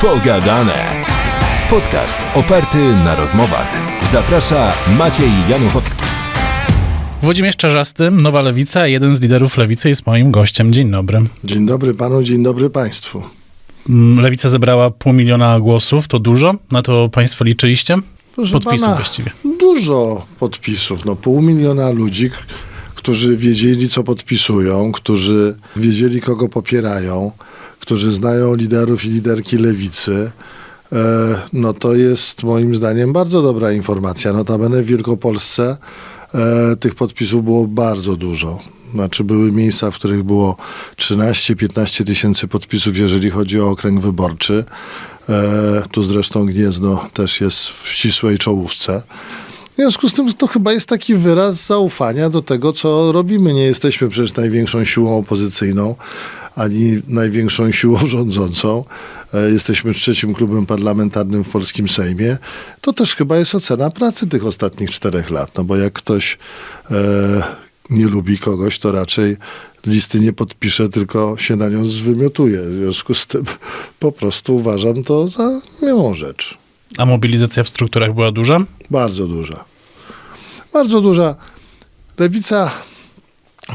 Pogadane. Podcast oparty na rozmowach. Zaprasza Maciej Januchowski. Włodzimierz Czarzasty, Nowa Lewica, jeden z liderów Lewicy jest moim gościem. Dzień dobry. Dzień dobry panu, dzień dobry państwu. Mm, Lewica zebrała pół miliona głosów, to dużo? Na to państwo liczyliście? Proszę Podpisów pana, właściwie. Dużo podpisów, no pół miliona ludzi, którzy wiedzieli, co podpisują, którzy wiedzieli, kogo popierają, którzy znają liderów i liderki lewicy. E, no to jest moim zdaniem bardzo dobra informacja. Notabene w Wielkopolsce e, tych podpisów było bardzo dużo. Znaczy były miejsca, w których było 13-15 tysięcy podpisów, jeżeli chodzi o okręg wyborczy. E, tu zresztą Gniezno też jest w ścisłej czołówce. W związku z tym to chyba jest taki wyraz zaufania do tego, co robimy. Nie jesteśmy przecież największą siłą opozycyjną, ani największą siłą rządzącą. E, Jesteśmy trzecim klubem parlamentarnym w polskim Sejmie. To też chyba jest ocena pracy tych ostatnich czterech lat. No bo jak ktoś e, nie lubi kogoś, to raczej listy nie podpisze, tylko się na nią zwymiotuje. W związku z tym po prostu uważam to za miłą rzecz. A mobilizacja w strukturach była duża? Bardzo duża. Bardzo duża. Lewica,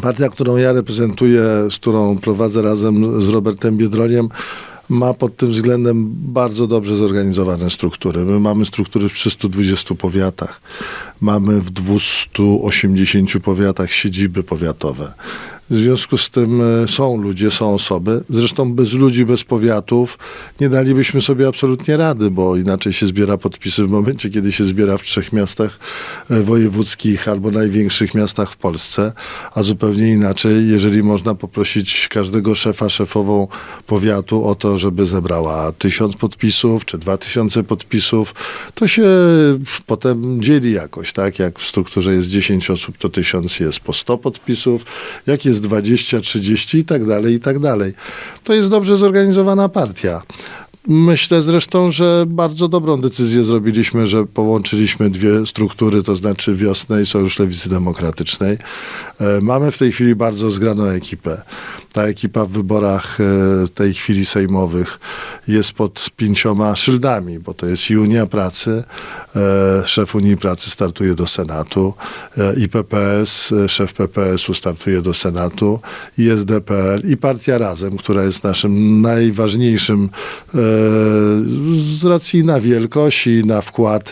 partia, którą ja reprezentuję, z którą prowadzę razem z Robertem Biedroniem, ma pod tym względem bardzo dobrze zorganizowane struktury. My mamy struktury w 320 powiatach. Mamy w 280 powiatach siedziby powiatowe. W związku z tym e, są ludzie, są osoby. Zresztą bez ludzi, bez powiatów nie dalibyśmy sobie absolutnie rady, bo inaczej się zbiera podpisy w momencie, kiedy się zbiera w trzech miastach e, wojewódzkich albo największych miastach w Polsce, a zupełnie inaczej, jeżeli można poprosić każdego szefa, szefową powiatu o to, żeby zebrała tysiąc podpisów czy dwa tysiące podpisów, to się potem dzieli jakoś, tak? Jak w strukturze jest 10 osób, to tysiąc jest po 100 podpisów, jak jest 20, 30 i tak dalej, i tak dalej. To jest dobrze zorganizowana partia. Myślę zresztą, że bardzo dobrą decyzję zrobiliśmy, że połączyliśmy dwie struktury, to znaczy Wiosnę i Sojusz Lewicy Demokratycznej. E, Mamy w tej chwili bardzo zgraną ekipę. Ta ekipa w wyborach e, tej chwili sejmowych jest pod pięcioma szyldami, bo to jest i Unia Pracy, e, szef Unii Pracy startuje do Senatu, i PPS, szef PPS-u startuje do Senatu, i i Partia Razem, która jest naszym najważniejszym z racji na wielkość i na wkład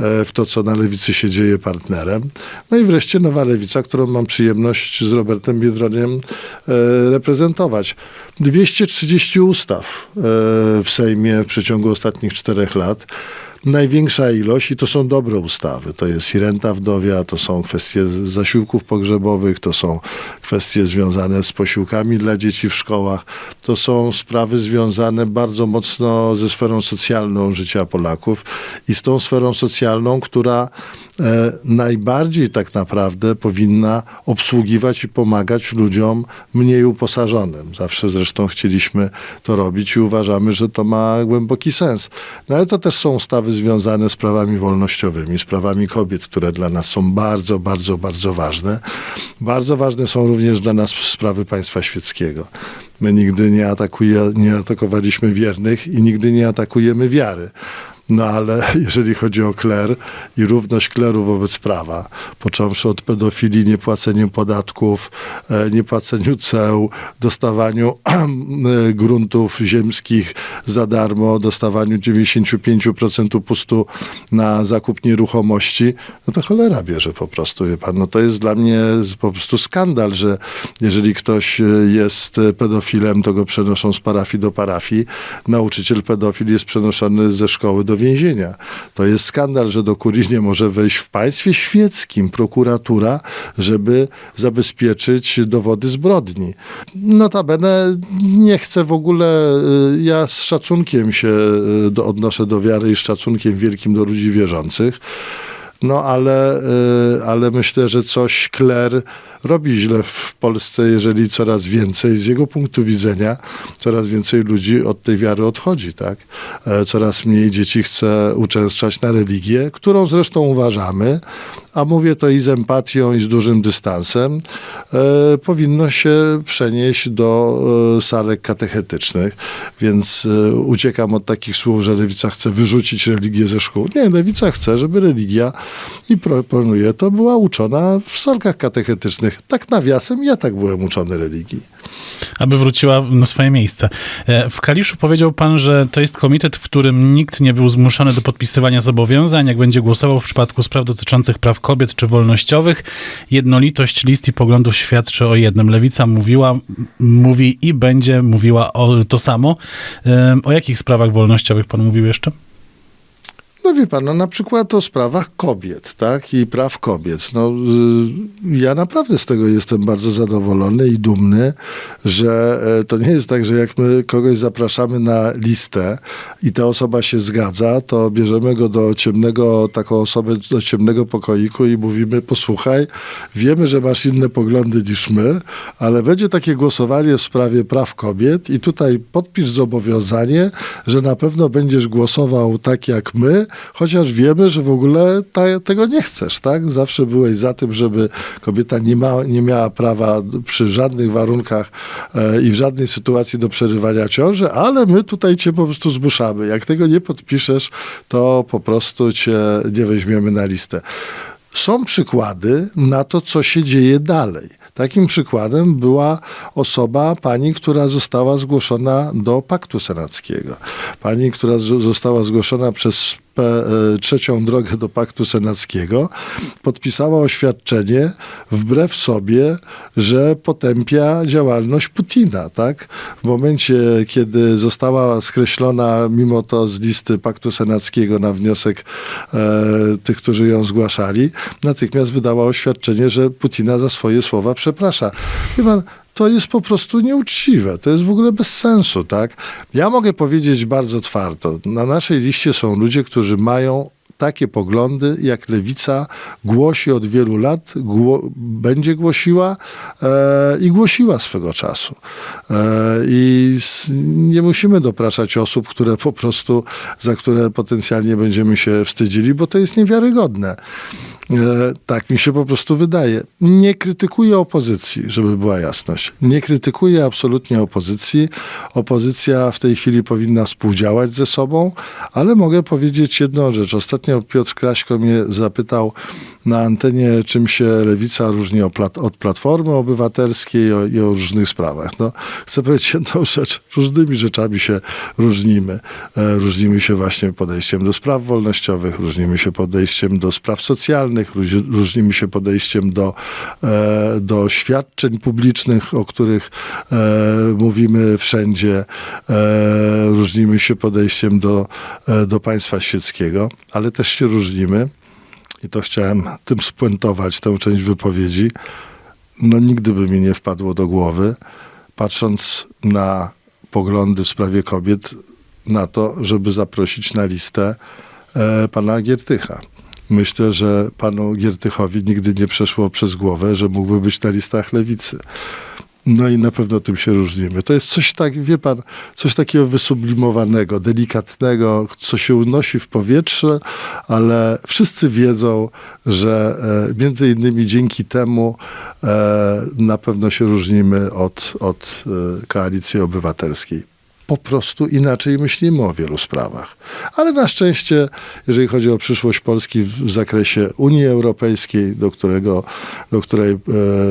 e, w to, co na lewicy się dzieje partnerem. No i wreszcie Nowa Lewica, którą mam przyjemność z Robertem Biedroniem e, reprezentować. 230 ustaw e, w Sejmie w przeciągu ostatnich czterech lat. Największa ilość i to są dobre ustawy. To jest i renta wdowia, to są kwestie zasiłków pogrzebowych, to są kwestie związane z posiłkami dla dzieci w szkołach, to są sprawy związane bardzo mocno ze sferą socjalną życia Polaków i z tą sferą socjalną, która najbardziej tak naprawdę powinna obsługiwać i pomagać ludziom mniej uposażonym. Zawsze zresztą chcieliśmy to robić i uważamy, że to ma głęboki sens. No ale to też są ustawy związane z prawami wolnościowymi, z prawami kobiet, które dla nas są bardzo, bardzo, bardzo ważne. Bardzo ważne są również dla nas sprawy państwa świeckiego. My nigdy nie, atakuje, nie atakowaliśmy wiernych i nigdy nie atakujemy wiary. No ale jeżeli chodzi o kler i równość kleru wobec prawa, począwszy od pedofilii, niepłaceniem podatków, e, niepłaceniu ceł, dostawaniu e, gruntów ziemskich za darmo, dostawaniu 95% upustu na zakup nieruchomości, no to cholera bierze po prostu, wie pan. No to jest dla mnie po prostu skandal, że jeżeli ktoś e, jest pedofilem, to go przenoszą z parafii do parafii. Nauczyciel pedofil jest przenoszony ze szkoły do więzienia. To jest skandal, że do kurii nie może wejść w państwie świeckim prokuratura, żeby zabezpieczyć dowody zbrodni. Notabene nie chcę w ogóle, y, ja z szacunkiem się y, do, odnoszę do wiary i z szacunkiem wielkim do ludzi wierzących. No ale, y, ale myślę, że coś Kler robi źle w Polsce, jeżeli coraz więcej, z jego punktu widzenia, coraz więcej ludzi od tej wiary odchodzi, tak? E, Coraz mniej dzieci chce uczęszczać na religię, którą zresztą uważamy, a mówię to i z empatią, i z dużym dystansem, e, powinno się przenieść do e, salek katechetycznych, więc e, uciekam od takich słów, że lewica chce wyrzucić religię ze szkół. Nie, lewica chce, żeby religia i proponuje to była uczona w salkach katechetycznych. Tak nawiasem, ja tak byłem uczony religii. Aby wróciła na swoje miejsce. E, W Kaliszu powiedział pan, że to jest komitet, w którym nikt nie był zmuszony do podpisywania zobowiązań, jak będzie głosował w przypadku spraw dotyczących praw kobiet czy wolnościowych. Jednolitość list i poglądów świadczy o jednym. Lewica mówiła, mówi i będzie mówiła o to samo. E, O jakich sprawach wolnościowych pan mówił jeszcze? No wie pan, no na przykład o sprawach kobiet, tak, i praw kobiet. No, y, ja naprawdę z tego jestem bardzo zadowolony i dumny, że e, to nie jest tak, że jak my kogoś zapraszamy na listę i ta osoba się zgadza, to bierzemy go do ciemnego, taką osobę do ciemnego pokoiku i mówimy, posłuchaj, wiemy, że masz inne poglądy niż my, ale będzie takie głosowanie w sprawie praw kobiet i tutaj podpisz zobowiązanie, że na pewno będziesz głosował tak jak my, chociaż wiemy, że w ogóle ta, tego nie chcesz, tak? Zawsze byłeś za tym, żeby kobieta nie, ma, nie miała prawa przy żadnych warunkach e, i w żadnej sytuacji do przerywania ciąży, ale my tutaj cię po prostu zmuszamy. Jak tego nie podpiszesz, to po prostu cię nie weźmiemy na listę. Są przykłady na to, co się dzieje dalej. Takim przykładem była osoba, pani, która została zgłoszona do Paktu Senackiego. Pani, która została zgłoszona przez trzecią drogę do Paktu Senackiego, podpisała oświadczenie wbrew sobie, że potępia działalność Putina. Tak? W momencie, kiedy została skreślona mimo to z listy Paktu Senackiego na wniosek e, tych, którzy ją zgłaszali, natychmiast wydała oświadczenie, że Putina za swoje słowa przeprasza. To jest po prostu nieuczciwe. To jest w ogóle bez sensu, tak? Ja mogę powiedzieć bardzo twardo. Na naszej liście są ludzie, którzy mają takie poglądy, jak lewica głosi od wielu lat, gło, będzie głosiła e, i głosiła swego czasu. E, I nie musimy dopraszać osób, które po prostu, za które potencjalnie będziemy się wstydzili, bo to jest niewiarygodne. E, tak mi się po prostu wydaje. Nie krytykuję opozycji, żeby była jasność. Nie krytykuję absolutnie opozycji. Opozycja w tej chwili powinna współdziałać ze sobą, ale mogę powiedzieć jedną rzecz. Ostatnio Piotr Kraśko mnie zapytał na antenie, czym się lewica różni od Platformy Obywatelskiej i o, różnych sprawach. No, chcę powiedzieć jedną rzecz. Różnymi rzeczami się różnimy. E, różnimy się właśnie podejściem do spraw wolnościowych, różnimy się podejściem do spraw socjalnych, róż- różnimy się podejściem do, e, do świadczeń publicznych, o których e, mówimy wszędzie. Różnimy się podejściem do, do państwa świeckiego, ale też się różnimy i to chciałem tym spuentować, tę część wypowiedzi, no nigdy by mi nie wpadło do głowy, patrząc na poglądy w sprawie kobiet, na to, żeby zaprosić na listę e, pana Giertycha. Myślę, że panu Giertychowi nigdy nie przeszło przez głowę, że mógłby być na listach lewicy. No i na pewno tym się różnimy. To jest coś tak, wie pan, coś takiego wysublimowanego, delikatnego, co się unosi w powietrze, ale wszyscy wiedzą, że e, między innymi dzięki temu e, na pewno się różnimy od, od e, koalicji obywatelskiej po prostu inaczej myślimy o wielu sprawach. Ale na szczęście, jeżeli chodzi o przyszłość Polski w zakresie Unii Europejskiej, do, którego, do której e,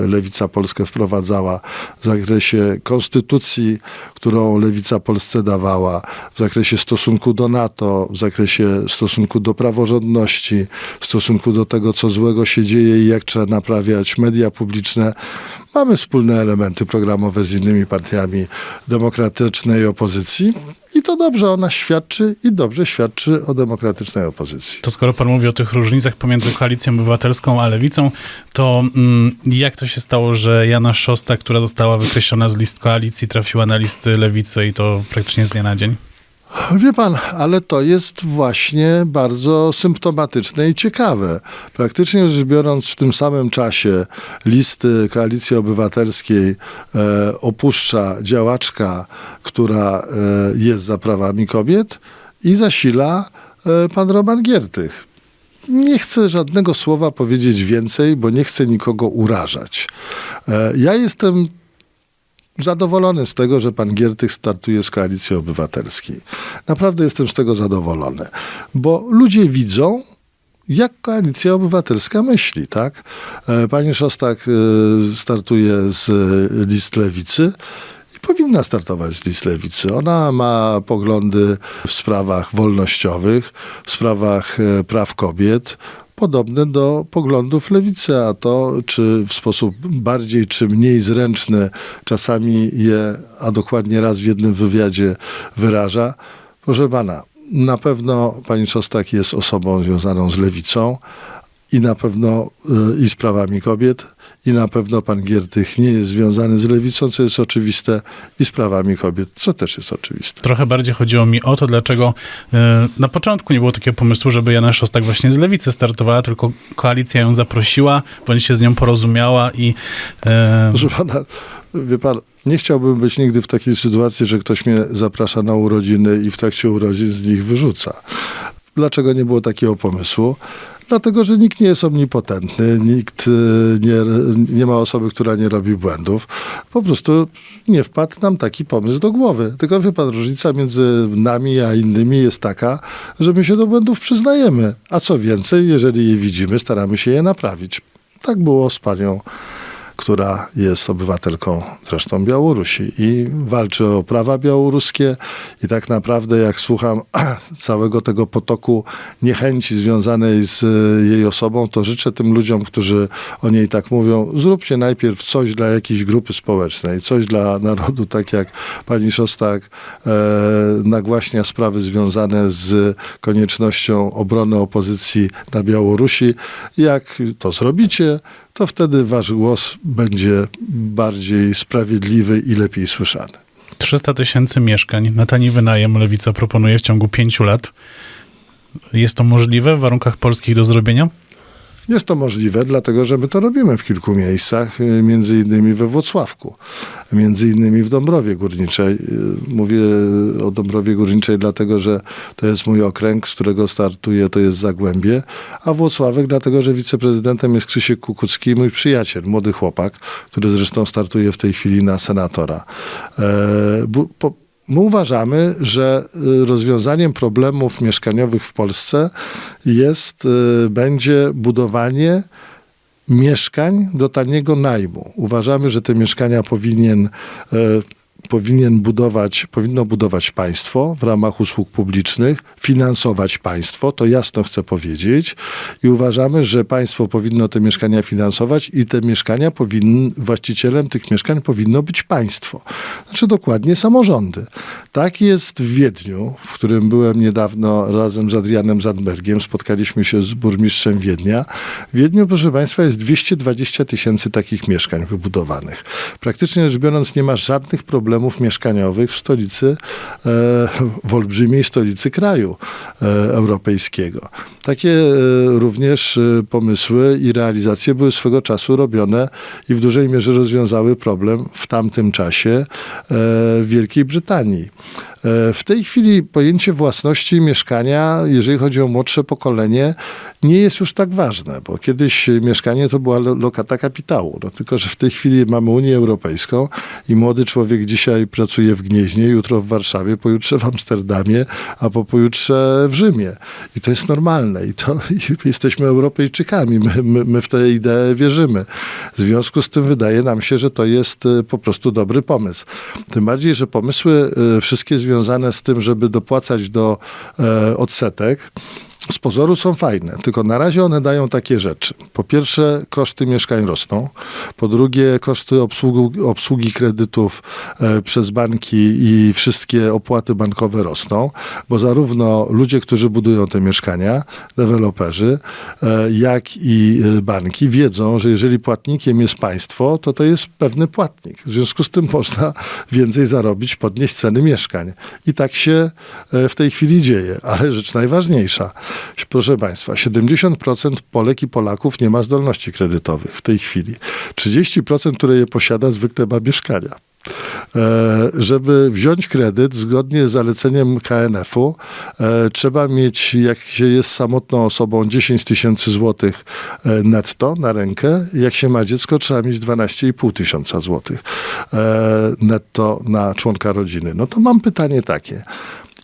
lewica Polskę wprowadzała, w zakresie konstytucji, którą lewica Polsce dawała, w zakresie stosunku do NATO, w zakresie stosunku do praworządności, w stosunku do tego, co złego się dzieje i jak trzeba naprawiać media publiczne, mamy wspólne elementy programowe z innymi partiami demokratycznej opozycji i to dobrze o nas świadczy i dobrze świadczy o demokratycznej opozycji. To skoro pan mówi o tych różnicach pomiędzy koalicją obywatelską a lewicą, to mm, jak to się stało, że Jana Szosta, która została wykreślona z list koalicji, trafiła na listy lewicy i to praktycznie z dnia na dzień? Wie pan, ale to jest właśnie bardzo symptomatyczne i ciekawe. Praktycznie rzecz biorąc, w tym samym czasie listy Koalicji Obywatelskiej e, opuszcza działaczka, która e, jest za prawami kobiet i zasila e, pan Roman Giertych. Nie chcę żadnego słowa powiedzieć więcej, bo nie chcę nikogo urażać. E, ja jestem zadowolony z tego, że pan Giertych startuje z Koalicji Obywatelskiej. Naprawdę jestem z tego zadowolony, bo ludzie widzą, jak Koalicja Obywatelska myśli, tak? E, Pani Szostak e, startuje z e, list Lewicy powinna startować z list Lewicy. Ona ma poglądy w sprawach wolnościowych, w sprawach praw kobiet, podobne do poglądów lewicy, a to czy w sposób bardziej czy mniej zręczny czasami je, a dokładnie raz w jednym wywiadzie wyraża. Proszę pana, na pewno pani Szostak jest osobą związaną z lewicą i na pewno y, i z prawami kobiet, i na pewno pan Giertych nie jest związany z lewicą, co jest oczywiste, i z prawami kobiet, co też jest oczywiste. Trochę bardziej chodziło mi o to, dlaczego e, na początku nie było takiego pomysłu, żeby Jana Szostak właśnie z lewicy startowała, tylko koalicja ją zaprosiła, bądź się z nią porozumiała i e, Proszę pana, wie pan, nie chciałbym być nigdy w takiej sytuacji, że ktoś mnie zaprasza na urodziny i w trakcie urodzin z nich wyrzuca. Dlaczego nie było takiego pomysłu? Dlatego, że nikt nie jest omnipotentny, nikt y, nie, nie ma osoby, która nie robi błędów. Po prostu nie wpadł nam taki pomysł do głowy. Tylko wie pan, różnica między nami a innymi jest taka, że my się do błędów przyznajemy. A co więcej, jeżeli je widzimy, staramy się je naprawić. Tak było z panią która jest obywatelką zresztą Białorusi i walczy o prawa białoruskie i tak naprawdę jak słucham całego tego potoku niechęci związanej z e, jej osobą, to życzę tym ludziom, którzy o niej tak mówią, zróbcie najpierw coś dla jakiejś grupy społecznej, coś dla narodu, tak jak pani Szostak e, nagłaśnia sprawy związane z koniecznością obrony opozycji na Białorusi. Jak to zrobicie, to wtedy wasz głos będzie bardziej sprawiedliwy i lepiej słyszany. 300 tysięcy mieszkań na tani wynajem Lewica proponuje w ciągu pięciu lat. Jest to możliwe w warunkach polskich do zrobienia? Jest to możliwe, dlatego że my to robimy w kilku miejscach, y, między innymi we Włocławku, między innymi w Dąbrowie Górniczej. Y, Mówię o Dąbrowie Górniczej dlatego, że to jest mój okręg, z którego startuję, to jest Zagłębie, a Włocławek dlatego, że wiceprezydentem jest Krzysiek Kukucki, mój przyjaciel, młody chłopak, który zresztą startuje w tej chwili na senatora. E, po, My uważamy, że y, rozwiązaniem problemów mieszkaniowych w Polsce jest, y, będzie budowanie mieszkań do taniego najmu. Uważamy, że te mieszkania powinien, e, powinien budować, powinno budować państwo w ramach usług publicznych, finansować państwo, to jasno chcę powiedzieć. I uważamy, że państwo powinno te mieszkania finansować i te mieszkania powinny, właścicielem tych mieszkań powinno być państwo. Znaczy dokładnie samorządy. Tak jest w Wiedniu, w którym byłem niedawno razem z Adrianem Zandbergiem. Spotkaliśmy się z burmistrzem Wiednia. W Wiedniu, proszę Państwa, jest 220 tysięcy takich mieszkań wybudowanych. Praktycznie rzecz biorąc, nie ma żadnych problemów mieszkaniowych w stolicy, e, w olbrzymiej stolicy kraju e, europejskiego. Takie e, również pomysły i realizacje były swego czasu robione i w dużej mierze rozwiązały problem w tamtym czasie w Wielkiej Brytanii. W tej chwili pojęcie własności mieszkania, jeżeli chodzi o młodsze pokolenie, nie jest już tak ważne, bo kiedyś mieszkanie to była lo- lokata kapitału. No, tylko, że w tej chwili mamy Unię Europejską i młody człowiek dzisiaj pracuje w Gnieźnie, jutro w Warszawie, pojutrze w Amsterdamie, a po pojutrze w Rzymie. I to jest normalne i to i jesteśmy Europejczykami. My, my, my w tę ideę wierzymy. W związku z tym wydaje nam się, że to jest e, po prostu dobry pomysł. Tym bardziej, że pomysły e, wszystkie związane z tym, żeby dopłacać do e, odsetek, z pozoru są fajne, tylko na razie one dają takie rzeczy. Po pierwsze, koszty mieszkań rosną. Po drugie, koszty obsługi, obsługi kredytów e, przez banki i wszystkie opłaty bankowe rosną, bo zarówno ludzie, którzy budują te mieszkania, deweloperzy, e, jak i e, banki wiedzą, że jeżeli płatnikiem jest państwo, to to jest pewny płatnik. W związku z tym można więcej zarobić, podnieść ceny mieszkań. I tak się e, w tej chwili dzieje. Ale rzecz najważniejsza, proszę Państwa, 70% Polek i Polaków nie ma zdolności kredytowych w tej chwili. 30%, które je posiada, zwykle ma mieszkania. E, Żeby wziąć kredyt zgodnie z zaleceniem KNF-u, e, trzeba mieć, jak się jest samotną osobą, 10 tysięcy złotych e, netto na rękę. Jak się ma dziecko, trzeba mieć 12,5 tysiąca złotych netto na członka rodziny. No to mam pytanie takie.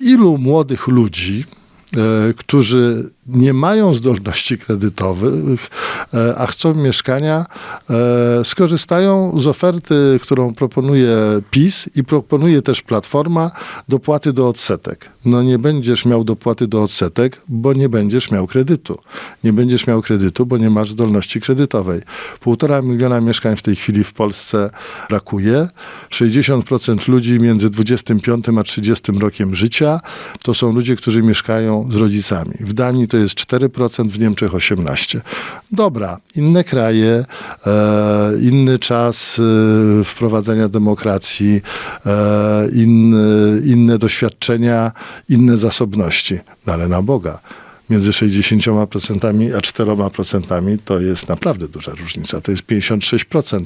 Ilu młodych ludzi, którzy nie mają zdolności kredytowych, e, a chcą mieszkania, e, skorzystają z oferty, którą proponuje PiS i proponuje też Platforma, dopłaty do odsetek. No nie będziesz miał dopłaty do odsetek, bo nie będziesz miał kredytu. Nie będziesz miał kredytu, bo nie masz zdolności kredytowej. Półtora miliona mieszkań w tej chwili w Polsce brakuje. 60% ludzi między 25 a 30 rokiem życia to są ludzie, którzy mieszkają z rodzicami. W Danii to jest 4%, w Niemczech 18%. Dobra, inne kraje, e, inny czas e, wprowadzenia demokracji, e, inne doświadczenia, inne zasobności. No ale na Boga. Między 60% a 4% to jest naprawdę duża różnica. To jest 56%.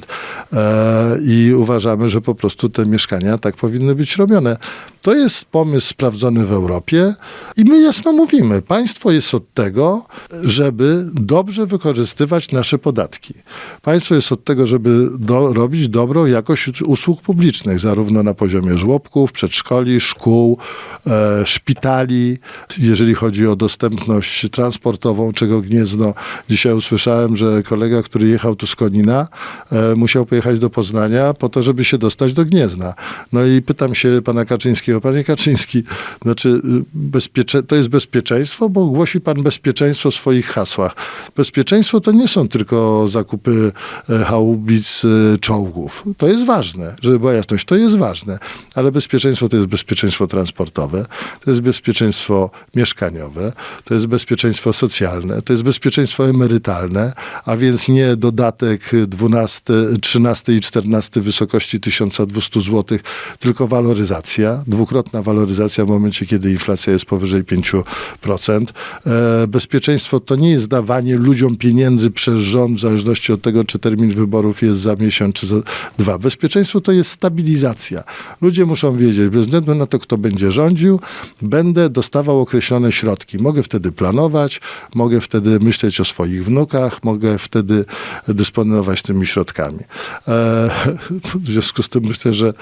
E, I uważamy, że po prostu te mieszkania tak powinny być robione. To jest pomysł sprawdzony w Europie i my jasno mówimy, państwo jest od tego, żeby dobrze wykorzystywać nasze podatki. Państwo jest od tego, żeby do, robić dobrą jakość usług publicznych, zarówno na poziomie żłobków, przedszkoli, szkół, e, szpitali, jeżeli chodzi o dostępność transportową, czego Gniezno. Dzisiaj usłyszałem, że kolega, który jechał tu z Konina, e, musiał pojechać do Poznania po to, żeby się dostać do Gniezna. No i pytam się pana Kaczyńskiego, panie Kaczyński, znaczy y, bezpiecze, to jest bezpieczeństwo, bo głosi pan bezpieczeństwo w swoich hasłach. Bezpieczeństwo to nie są tylko zakupy e, haubic, e, czołgów. To jest ważne, żeby była jasność, to jest ważne, ale bezpieczeństwo to jest bezpieczeństwo transportowe, to jest bezpieczeństwo mieszkaniowe, to jest bezpieczeństwo socjalne, to jest bezpieczeństwo emerytalne, a więc nie dodatek 12, 13 i 14 w wysokości 1200 zł, tylko waloryzacja, dwukrotna waloryzacja w momencie, kiedy inflacja jest powyżej 5%. E, Bezpieczeństwo to nie jest dawanie ludziom pieniędzy przez rząd w zależności od tego, czy termin wyborów jest za miesiąc, czy za dwa. Bezpieczeństwo to jest stabilizacja. Ludzie muszą wiedzieć, bez względu na to, kto będzie rządził, będę dostawał określone środki. Mogę wtedy planować, mogę wtedy myśleć o swoich wnukach, mogę wtedy dysponować tymi środkami. E, w związku z tym myślę, że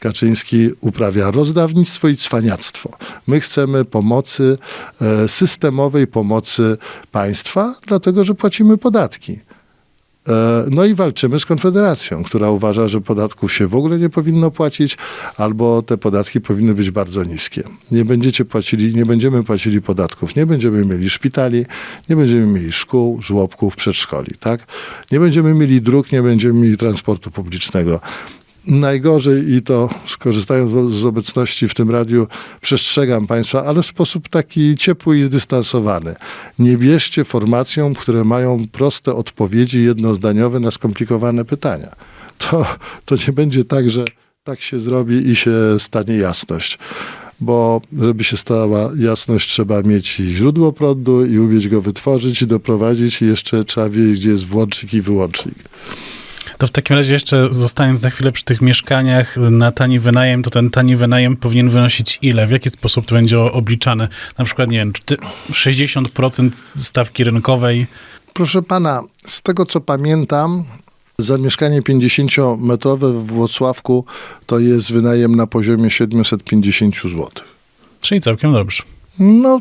Kaczyński uprawia rozdawnictwo i cwaniactwo. My chcemy pomocy, e, systemowej pomocy państwa, dlatego że płacimy podatki. E, No i walczymy z Konfederacją, która uważa, że podatków się w ogóle nie powinno płacić, albo te podatki powinny być bardzo niskie. Nie będziecie płacili, nie będziemy płacili podatków, nie będziemy mieli szpitali, nie będziemy mieli szkół, żłobków, przedszkoli, tak? Nie będziemy mieli dróg, nie będziemy mieli transportu publicznego. Najgorzej i to skorzystając z obecności w tym radiu, przestrzegam Państwa, ale w sposób taki ciepły i zdystansowany. Nie bierzcie formacją, które mają proste odpowiedzi jednozdaniowe na skomplikowane pytania. To, to nie będzie tak, że tak się zrobi i się stanie jasność. Bo żeby się stała jasność, trzeba mieć źródło prądu i umieć go wytworzyć i doprowadzić i jeszcze trzeba wiedzieć, gdzie jest włącznik i wyłącznik. To w takim razie jeszcze zostając na chwilę przy tych mieszkaniach na tani wynajem, to ten tani wynajem powinien wynosić ile? W jaki sposób to będzie obliczane? Na przykład, nie wiem, czy ty- 60% stawki rynkowej? Proszę pana, z tego co pamiętam, za mieszkanie 50-metrowe w Włocławku to jest wynajem na poziomie 750 zł. Czyli całkiem dobrze. No,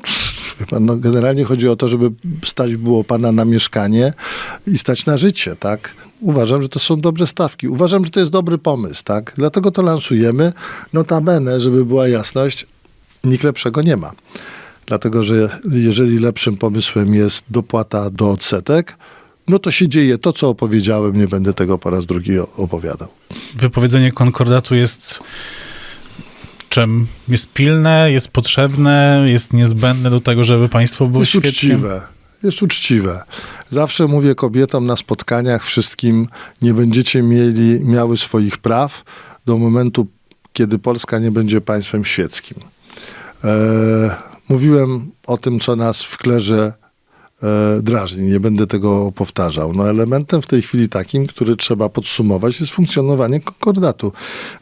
no, generalnie chodzi o to, żeby stać było pana na mieszkanie i stać na życie, tak? Uważam, że to są dobre stawki. Uważam, że to jest dobry pomysł, tak? Dlatego to lansujemy. Notabene, żeby była jasność, nikt lepszego nie ma. dlatego że jeżeli lepszym pomysłem jest dopłata do odsetek, no to się dzieje to, co opowiedziałem, nie będę tego po raz drugi opowiadał. Wypowiedzenie konkordatu jest czym? Jest pilne, jest potrzebne, jest niezbędne do tego, żeby państwo było jest świetnie. uczciwe. Jest uczciwe. Zawsze mówię kobietom na spotkaniach wszystkim, nie będziecie mieli, miały swoich praw do momentu, kiedy Polska nie będzie państwem świeckim. E, mówiłem o tym, co nas w klerze drażni. Nie będę tego powtarzał. No elementem w tej chwili takim, który trzeba podsumować, jest funkcjonowanie konkordatu.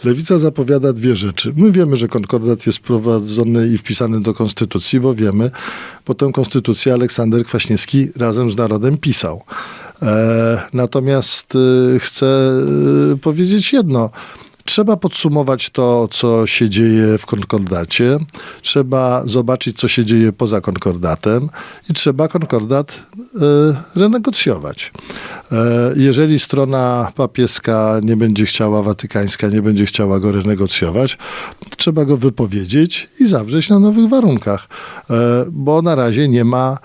Lewica zapowiada dwie rzeczy. My wiemy, że konkordat jest prowadzony i wpisany do konstytucji, bo wiemy, bo tę konstytucję Aleksander Kwaśniewski razem z narodem pisał. E, natomiast e, chcę e, powiedzieć jedno. Trzeba podsumować to, co się dzieje w konkordacie. Trzeba zobaczyć, co się dzieje poza konkordatem i trzeba konkordat e, renegocjować. E, jeżeli strona papieska nie będzie chciała, watykańska nie będzie chciała go renegocjować, trzeba go wypowiedzieć i zawrzeć na nowych warunkach, e, bo na razie nie ma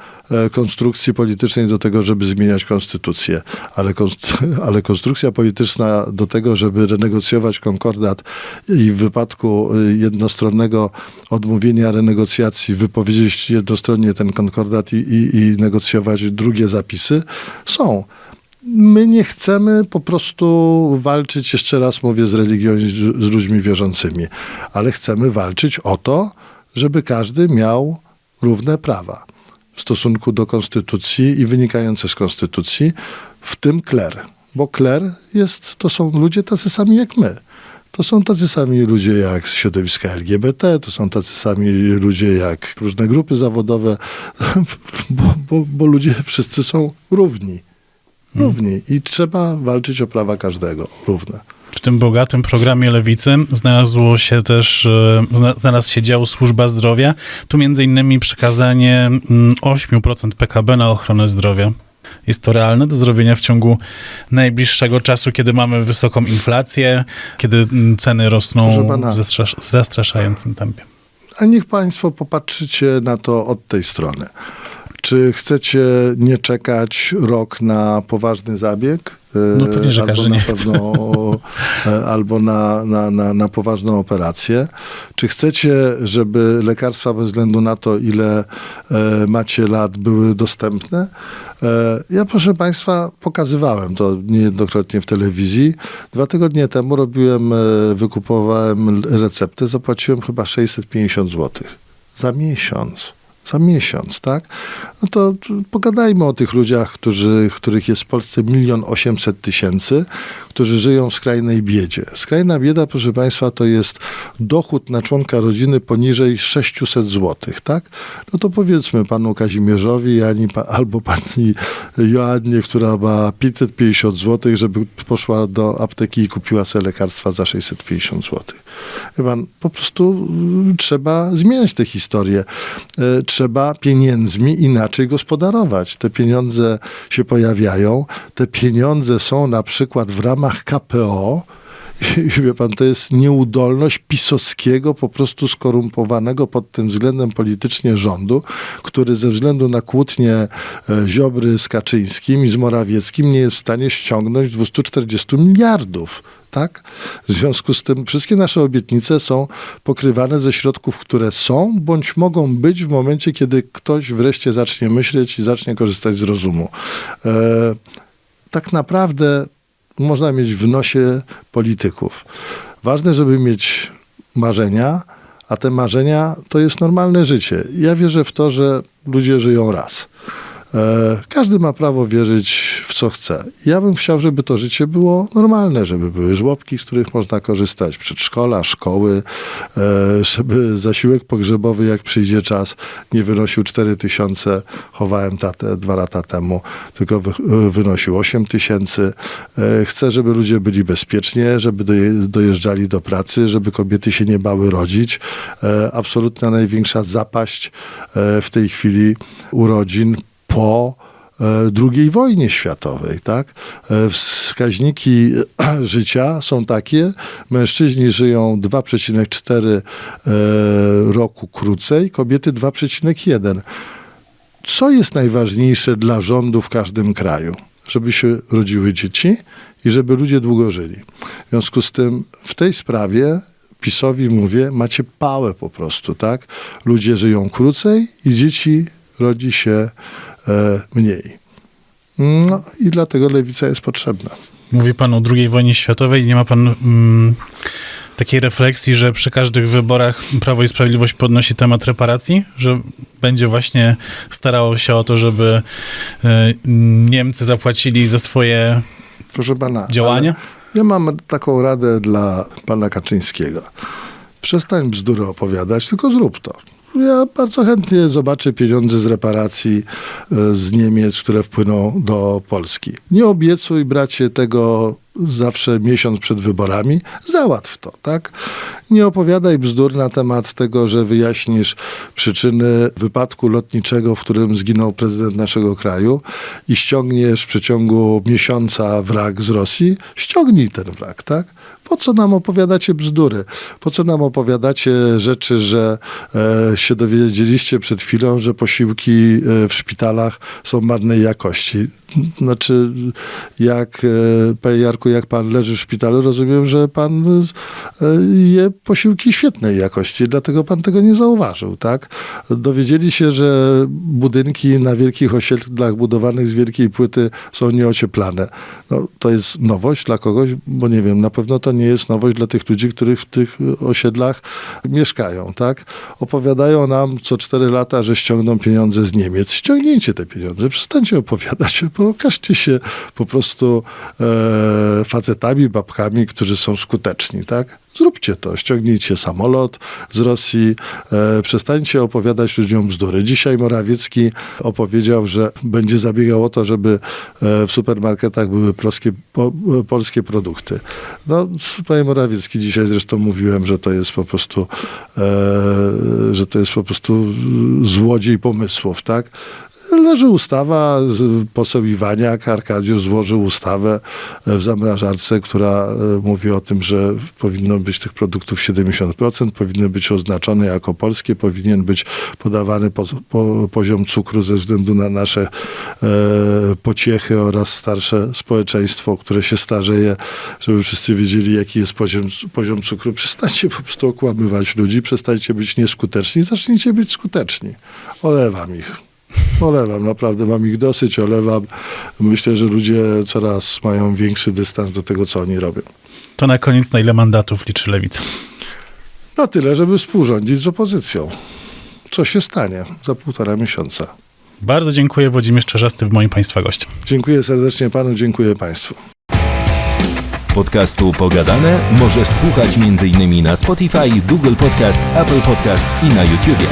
konstrukcji politycznej do tego, żeby zmieniać konstytucję, ale, ale konstrukcja polityczna do tego, żeby renegocjować konkordat i w wypadku y, jednostronnego odmówienia renegocjacji wypowiedzieć jednostronnie ten konkordat i, i, i negocjować drugie zapisy, są. My nie chcemy po prostu walczyć, jeszcze raz mówię, z religią i z, z ludźmi wierzącymi, ale chcemy walczyć o to, żeby każdy miał równe prawa w stosunku do konstytucji i wynikające z konstytucji, w tym kler. Bo kler jest, to są ludzie tacy sami jak my. To są tacy sami ludzie jak z środowiska LGBT, to są tacy sami ludzie jak różne grupy zawodowe, bo, bo, bo ludzie wszyscy są równi. Równi i trzeba walczyć o prawa każdego równe. W tym bogatym programie Lewicy znalazło się też, e, zna- znalazł się dział służba zdrowia. Tu między innymi przekazanie mm, 8% PKB na ochronę zdrowia. Jest to realne do zrobienia w ciągu najbliższego czasu, kiedy mamy wysoką inflację, kiedy mm, ceny rosną Proszę pana. w zastrasz- w zastraszającym tempie. A niech Państwo popatrzycie na to od tej strony. Czy chcecie nie czekać rok na poważny zabieg? No pewnie, że albo na pewno, e, albo na, na, na, na poważną operację. Czy chcecie, żeby lekarstwa bez względu na to, ile e, macie lat, były dostępne? E, ja, proszę Państwa, pokazywałem to niejednokrotnie w telewizji. Dwa tygodnie temu robiłem, wykupowałem receptę, zapłaciłem chyba 650 zł za miesiąc. Za miesiąc, tak? No to pogadajmy o tych ludziach, którzy, których jest w Polsce milion osiemset tysięcy, którzy żyją w skrajnej biedzie. Skrajna bieda, proszę Państwa, to jest dochód na członka rodziny poniżej 600 zł, tak? No to powiedzmy panu Kazimierzowi ani albo pani Joannie, która ma 550 zł, żeby poszła do apteki i kupiła sobie lekarstwa za 650 zł. Pan, po prostu trzeba zmieniać tę historię. Trzeba pieniędzmi inaczej gospodarować. Te pieniądze się pojawiają. Te pieniądze są na przykład w ramach KPO. I wie pan, to jest nieudolność pisowskiego, po prostu skorumpowanego pod tym względem politycznie rządu, który ze względu na kłótnię e, Ziobry z Kaczyńskim i z Morawieckim nie jest w stanie ściągnąć 240 miliardów. Tak? W związku z tym wszystkie nasze obietnice są pokrywane ze środków, które są, bądź mogą być w momencie, kiedy ktoś wreszcie zacznie myśleć i zacznie korzystać z rozumu. E, tak naprawdę można mieć w nosie polityków. Ważne, żeby mieć marzenia, a te marzenia to jest normalne życie. Ja wierzę w to, że ludzie żyją raz. E, każdy ma prawo wierzyć co chce. Ja bym chciał, żeby to życie było normalne, żeby były żłobki, z których można korzystać, przedszkola, szkoły, e, żeby zasiłek pogrzebowy, jak przyjdzie czas, nie wynosił 4 tysiące, chowałem tatę dwa lata temu, tylko e, wynosił 8 tysięcy. E, chcę, żeby ludzie byli bezpiecznie, żeby doje, dojeżdżali do pracy, żeby kobiety się nie bały rodzić. Absolutna największa zapaść w tej chwili urodzin po II wojnie światowej. Tak? E, Wskaźniki e, życia są takie, mężczyźni żyją 2,4 e, roku krócej, kobiety 2,1. Co jest najważniejsze dla rządu w każdym kraju? Żeby się rodziły dzieci i żeby ludzie długo żyli. W związku z tym w tej sprawie PiSowi mówię, macie pałę po prostu, tak? Ludzie żyją krócej i dzieci rodzi się e, mniej. No i dlatego lewica jest potrzebna. Mówi pan o II wojnie światowej nie ma pan mm, takiej refleksji, że przy każdych wyborach Prawo i Sprawiedliwość podnosi temat reparacji, że będzie właśnie starało się o to, żeby e, Niemcy zapłacili za swoje pana. działania? Ja mam taką radę dla pana Kaczyńskiego. Przestań bzdury opowiadać, tylko zrób to. Ja bardzo chętnie zobaczę pieniądze z reparacji e, z Niemiec, które wpłyną do Polski. Nie obiecuj, bracie, tego zawsze miesiąc przed wyborami. Załatw to, tak? Nie opowiadaj bzdur na temat tego, że wyjaśnisz przyczyny wypadku lotniczego, w którym zginął prezydent naszego kraju i ściągniesz w przeciągu miesiąca wrak z Rosji. Ściągnij ten wrak, tak? Po co nam opowiadacie bzdury? Po co nam opowiadacie rzeczy, że e, się dowiedzieliście przed chwilą, że posiłki e, w szpitalach są marnej jakości? Znaczy, jak, e, panie Jarku, jak pan leży w szpitalu, rozumiem, że pan e, je posiłki świetnej jakości, dlatego pan tego nie zauważył, tak? Dowiedzieli się, że budynki na wielkich osiedlach budowanych z wielkiej płyty są nieocieplane. No, to jest nowość dla kogoś, bo nie wiem, na pewno to nie jest nowość dla tych ludzi, których w tych osiedlach mieszkają, tak? Opowiadają nam co cztery lata, że ściągną pieniądze z Niemiec. Ściągnijcie te pieniądze, przestańcie opowiadać, pokażcie się po prostu e, facetami, babkami, którzy są skuteczni, tak? Zróbcie to, ściągnijcie samolot z Rosji, e, przestańcie opowiadać ludziom bzdury. Dzisiaj Morawiecki opowiedział, że będzie zabiegał o to, żeby e, w supermarketach były polskie, po, e, polskie produkty. No, panie Morawiecki, dzisiaj zresztą mówiłem, że to jest po prostu, e, że to jest po prostu złodziej pomysłów, tak? Leży ustawa, poseł Iwaniak, Arkadiusz złożył ustawę e, w zamrażarce, która e, mówi o tym, że powinno być tych produktów 70%, powinny być oznaczone jako polskie, powinien być podawany po, po, poziom cukru ze względu na nasze e, pociechy oraz starsze społeczeństwo, które się starzeje, żeby wszyscy wiedzieli, jaki jest poziom, poziom cukru. Przestańcie po prostu okłamywać ludzi, przestańcie być nieskuteczni, zacznijcie być skuteczni. Olewam ich. Olewam, naprawdę mam ich dosyć, olewam. Myślę, że ludzie coraz mają większy dystans do tego, co oni robią. To na koniec na ile mandatów liczy Lewica? Na tyle, żeby współrządzić z opozycją. Co się stanie za półtora miesiąca. Bardzo dziękuję. Włodzimierz Czerzasty w moim Państwa gościem. Dziękuję serdecznie panu, dziękuję państwu. Podcastu Pogadane możesz słuchać m.in. na Spotify, Google Podcast, Apple Podcast i na YouTubie.